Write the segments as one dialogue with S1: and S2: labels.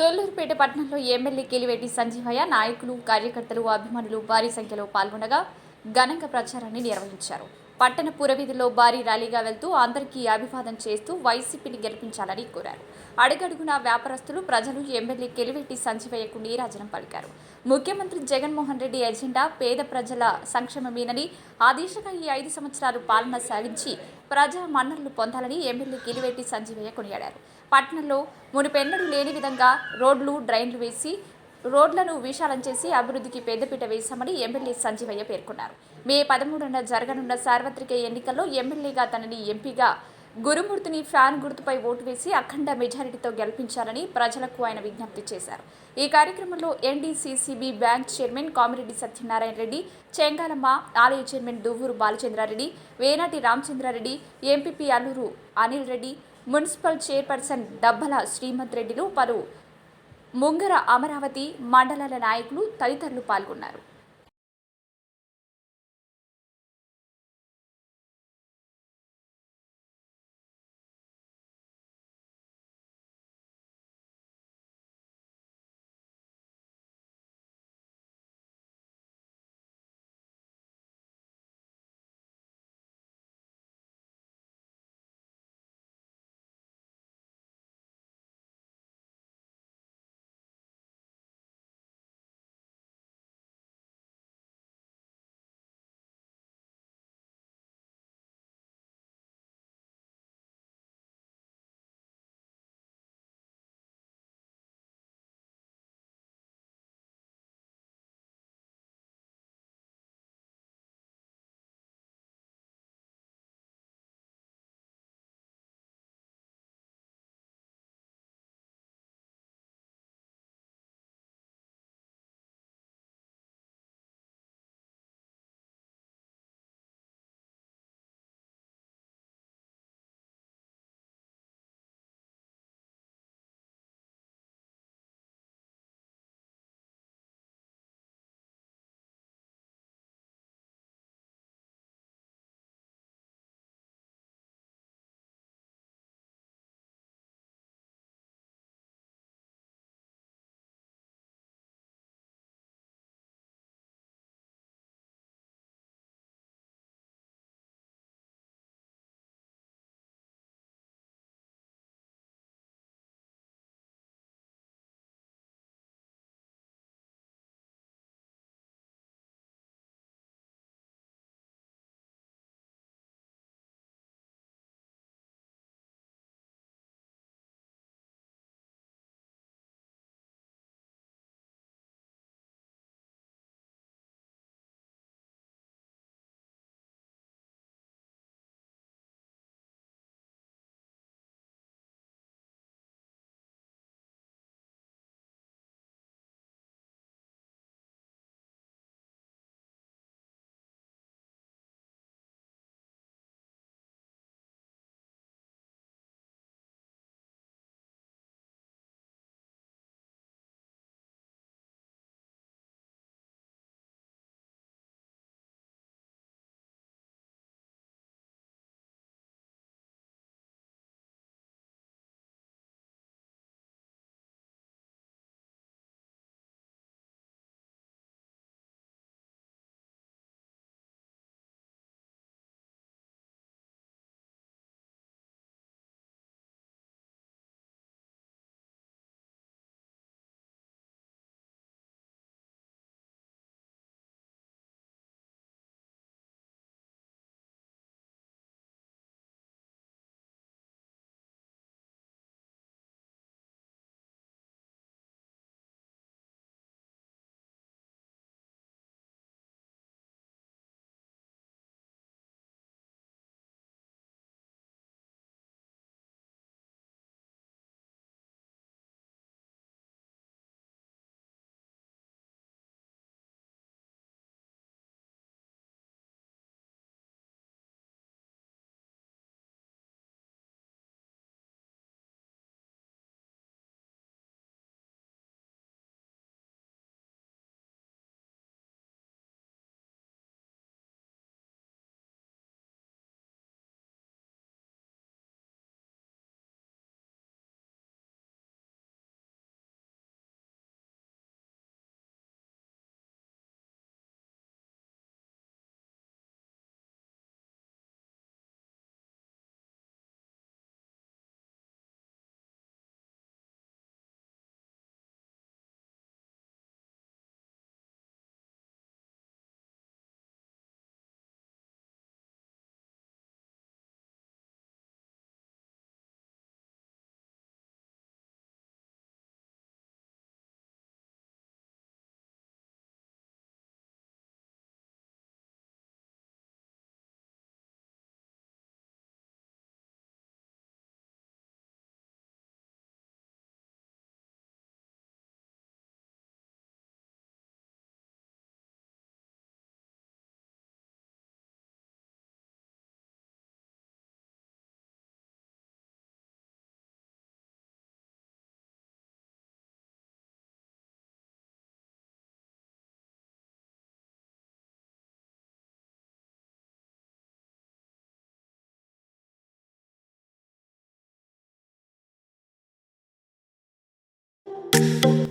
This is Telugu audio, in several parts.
S1: సోలూరుపేట పట్టణంలో ఎమ్మెల్యే కిలివెట్టి సంజీవయ్య నాయకులు కార్యకర్తలు అభిమానులు భారీ సంఖ్యలో పాల్గొనగా ఘనంగా ప్రచారాన్ని నిర్వహించారు. పట్టణ పురవీధిలో భారీ ర్యాలీగా వెళ్తూ అందరికీ అభివాదం చేస్తూ వైసీపీని గెలిపించాలని కోరారు. అడుగడుగునా వ్యాపారస్తులు ప్రజలు ఎమ్మెల్యే కెలివెట్టి సంజీవయ్యకు నీరాజనం పలికారు. ముఖ్యమంత్రి జగన్మోహన్ రెడ్డి ఎజెండా పేద ప్రజల సంక్షేమమేనని ఆ దిశగా ఈ ఐదు సంవత్సరాలు పాలన సాగించి ప్రజా మన్ననలు పొందాలని ఎమ్మెల్యే కిలివెట్టి సంజీవయ్య కొనియాడారు. పట్టణంలో మునిపెన్నడూ లేని విధంగా రోడ్లు డ్రైన్లు వేసి రోడ్లను విశాలం చేసి అభివృద్ధికి పెద్దపీట వేశామని ఎమ్మెల్యే సంజీవయ్య పేర్కొన్నారు. మే పదమూడున జరగనున్న సార్వత్రిక ఎన్నికల్లో ఎమ్మెల్యేగా తనని ఎంపీగా గురుమూర్తిని ఫ్యాన్ గుర్తుపై ఓటు వేసి అఖండ మెజారిటీతో గెలిపించాలని ప్రజలకు ఆయన విజ్ఞప్తి చేశారు. ఈ కార్యక్రమంలో NDCCB bank chairman Kamireddy Satyanarayana Reddy Chengalamma ఆలయ chairman Duvvuru Balachandra Reddy Venati Ramachandra Reddy MPP Alluru Anil Reddy municipal chairperson Dabbala శ్రీమత్ రెడ్డిలు పలు ముంగర అమరావతి మండలాల నాయకులు తదితరులు పాల్గొన్నారు.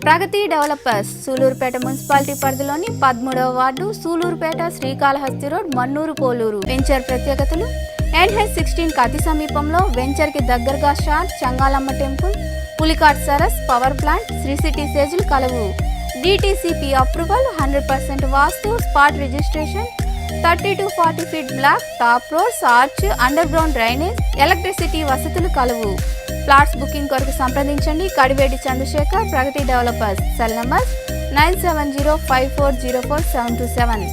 S2: ప్రగతి డెవలపర్స్ సూలూరుపేట మున్సిపాలిటీ పరిధిలోని పదమూడవ ward Sullurupeta Srikalahasti road Mannur Polur. Venture ప్రత్యేకతలు. ఎన్హెచ్ సిక్స్టీన్కి అతి సమీపంలో వెంచర్కి దగ్గరగా షార్ చంగాలమ్మ టెంపుల్ పులికాట్ సరస్ పవర్ ప్లాంట్ శ్రీ సిటీ సేజులు కలవు. DTCP approval hundred percent vastu spot registration thirty to forty feet black top roads arch underground drainage electricity వసతులు కలవు. ప్లాట్స్ బుకింగ్ కొరకు సంప్రదించండి. Kadiveti Chandrasekhar Pragati developers cell number nine seven zero five four zero four seven two seven.